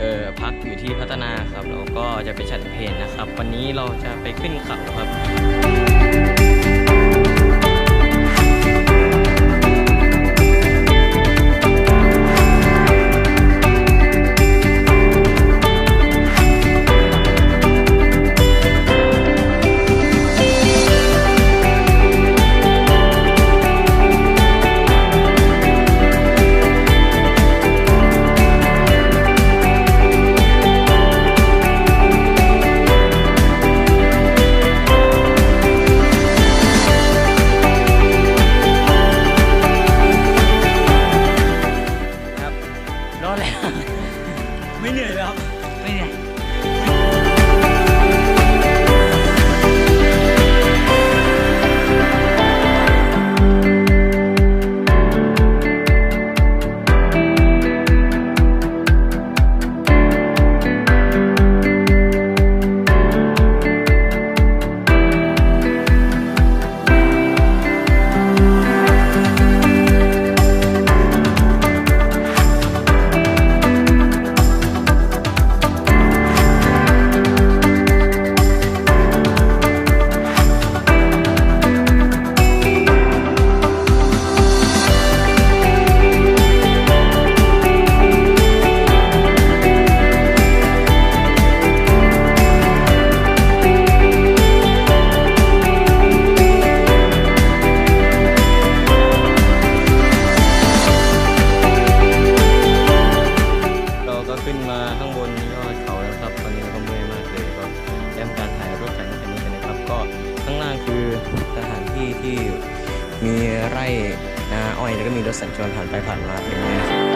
อพักอยู่ที่พัฒนาครับแล้วก็จะไปชัดเพนนะครับ วันนี้เราจะไปขึ้นเขาครับ รอดแล้วไม่เหนื่อยแล้วไม่เหนื่อย อดเขาแล้วครับ ตอนนี้เราก็เมื่อยมากเลยก็เตรียมการถ่ายรูปถ่ายรูปกันนี้กันนะครับ ก็ข้างล่างคือสถานที่ที่มีไร่นาอ้อยแล้วก็มีรถสัญจรผ่านไปผ่านมาเป็นไงนะครับ